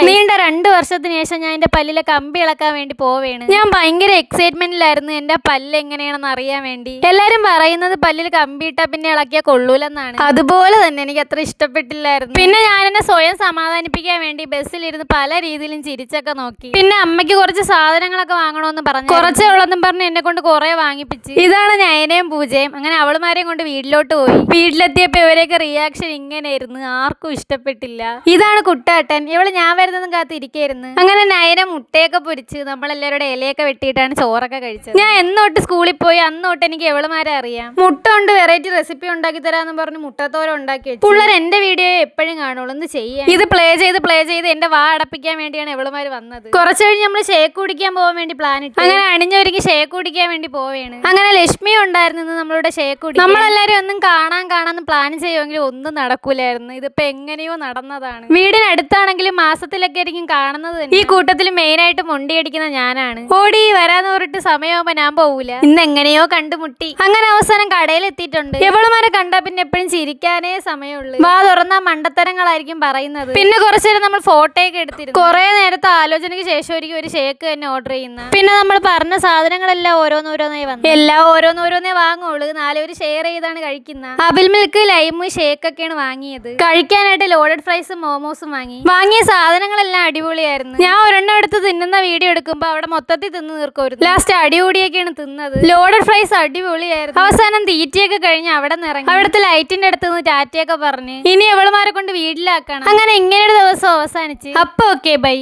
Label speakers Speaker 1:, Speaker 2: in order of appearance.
Speaker 1: നീണ്ട രണ്ട് വർഷത്തിന് ശേഷം ഞാൻ എന്റെ പല്ലിലെ കമ്പി ഇളക്കാൻ വേണ്ടി പോവേണ്. ഞാൻ ഭയങ്കര എക്സൈറ്റ്മെന്റിലായിരുന്നു എന്റെ പല്ല് എങ്ങനെയാണെന്ന് അറിയാൻ വേണ്ടി. എല്ലാരും പറയുന്നത് പല്ലിൽ കമ്പി ഇട്ടാ പിന്നെ ഇളക്കിയാൽ കൊള്ളൂലെന്നാണ്. അതുപോലെ തന്നെ എനിക്ക് അത്ര ഇഷ്ടപ്പെട്ടില്ലായിരുന്നു. പിന്നെ ഞാൻ എന്നെ സ്വയം സമാധാനിപ്പിക്കാൻ വേണ്ടി ബസ്സിലിരുന്ന് പല രീതിയിലും ചിരിച്ചൊക്കെ നോക്കി. പിന്നെ അമ്മയ്ക്ക് കുറച്ച് സാധനങ്ങളൊക്കെ വാങ്ങണമെന്ന് പറഞ്ഞു കുറച്ചേ ഉള്ളെന്നും പറഞ്ഞ് എന്നെ കൊണ്ട് കുറെ വാങ്ങിപ്പിച്ച്. ഇതാണ് നയനയും പൂജയും. അങ്ങനെ അവളുമാരെയും കൊണ്ട് വീട്ടിലോട്ട് പോയി. വീട്ടിലെത്തിയപ്പോ ഇവരെയൊക്കെ റിയാക്ഷൻ ഇങ്ങനെയായിരുന്നു. ആർക്കും ഇഷ്ടപ്പെട്ടില്ല. ഇതാണ് കുട്ടാട്ടൻ. ഇവൾ ഞാൻ വരുന്നതും കാത്തിരിക്കായിരുന്നു. അങ്ങനെ നയന മുട്ടയൊക്കെ പൊരിച്ച് നമ്മളെല്ലാവരുടെ ഇലയൊക്കെ വെട്ടിയിട്ടാണ് ചോറൊക്കെ കഴിച്ചത്. ഞാൻ എന്നോട്ട് സ്കൂളിൽ പോയി അന്നോട്ട് എനിക്ക് എവളുമാരെ അറിയാം. മുട്ട കൊണ്ട് വെറൈറ്റി റെസിപ്പി ഉണ്ടാക്കി തരാന്ന് പറഞ്ഞ് മുട്ടത്തോരം ഉണ്ടാക്കി വെച്ചു. പിള്ളേർ എന്റെ വീഡിയോ എപ്പോഴും കാണുള്ളൂ ഒന്ന് ചെയ്യാം ഇത് പ്ലേ ചെയ്ത് പ്ലേ ചെയ്ത് എന്റെ വാ അടപ്പിക്കാൻ വേണ്ടിയാണ് എവളുമാര് വന്നത്. കുറച്ച് കഴിഞ്ഞ് നമ്മൾ ഷേക്ക് കുടിക്കാൻ പോകാൻ വേണ്ടി പ്ലാൻ ഇട്ടു. അങ്ങനെ അണിഞ്ഞൊരുങ്ങി ഷേക്ക് കുടിക്കാൻ വേണ്ടി പോവേണ്. അങ്ങനെ ലക്ഷ്മി ഉണ്ടായിരുന്നു നമ്മളുടെ ഷേക്ക് കുടി നമ്മളെല്ലാരും ഒന്നും കാണാൻ കാണാന്ന് പ്ലാൻ ചെയ്യുമെങ്കിലും ഒന്നും നടക്കൂലായിരുന്നു. ഇതിപ്പോ എങ്ങനെയോ നടന്നതാണ്. വീടിനടുത്താണെങ്കിലും മാസത്തിലൊക്കെ ആയിരിക്കും കാണുന്നത്. ഈ കൂട്ടത്തിൽ മെയിൻ ആയിട്ട് മൊണ്ടിയടിക്കുന്ന ഞാനാണ്. ഓടി വരാന്ന് പറഞ്ഞിട്ട് സമയമാകുമ്പോ ഞാൻ പോവൂല. ഇന്ന് എങ്ങനെയോ കണ്ടുമുട്ടി. അങ്ങനെ അവസാനം കടയിൽ എത്തിയിട്ടുണ്ട്. എവളുമാരെ കണ്ടാ പിന്നെ എപ്പോഴും ചിരിക്കാനേ സമയമുള്ളൂ. വാ തുറന്ന മണ്ടത്തരങ്ങളായിരിക്കും പറയുന്നത്. പിന്നെ കുറച്ചു നേരം നമ്മൾ ഫോട്ടോ ഒക്കെ എടുത്തിരുന്നു. കുറെ നേരത്തെ ആലോചനയ്ക്ക് ശേഷം ഒരു ഷേക്ക് തന്നെ ഓർഡർ ചെയ്യുന്ന പിന്നെ നമ്മൾ പറഞ്ഞ സാധനങ്ങളെല്ലാം ഓരോന്നോരോന്നായി വന്നു. എല്ലാം ഓരോന്നോരോന്നേ വാങ്ങുള്ളൂ. നാലുപേര് ഷെയർ ചെയ്താണ് കഴിക്കുന്ന. അബിൽ മിൽക്ക് ലൈമ് ഷേക്ക് ഒക്കെയാണ് വാങ്ങിയത്. കഴിക്കാനായിട്ട് ലോഡഡ് ഫ്രൈസും മോമോസും വാങ്ങി. വാങ്ങിയ സാധനങ്ങളെല്ലാം അടിപൊളിയായിരുന്നു. ഞാൻ ഒരെണ്ണം എടുത്ത് തിന്നുന്ന വീഡിയോ എടുക്കുമ്പോ അവിടെ മൊത്തത്തിൽ തിന്ന് തീർക്കുമായിരുന്നു. ലാസ്റ്റ് അടിപൊളിയൊക്കെയാണ് തിന്നത്. ലോഡഡ് ഫ്രൈസ് അടിപൊളിയായിരുന്നു. അവസാനം തീറ്റയൊക്കെ കഴിഞ്ഞ് അവിടെ നിന്ന് ഇറങ്ങി. അവിടുത്തെ ലൈറ്റിന്റെ അടുത്ത് നിന്ന് ടാറ്റയൊക്കെ പറഞ്ഞ്. ഇനി എവളുമാരെ കൊണ്ട് വീട്ടിലാക്കണം. അങ്ങനെ ഇങ്ങനെ ഒരു ദിവസം അവസാനിച്ച്. അപ്പൊ ഓക്കെ ബൈ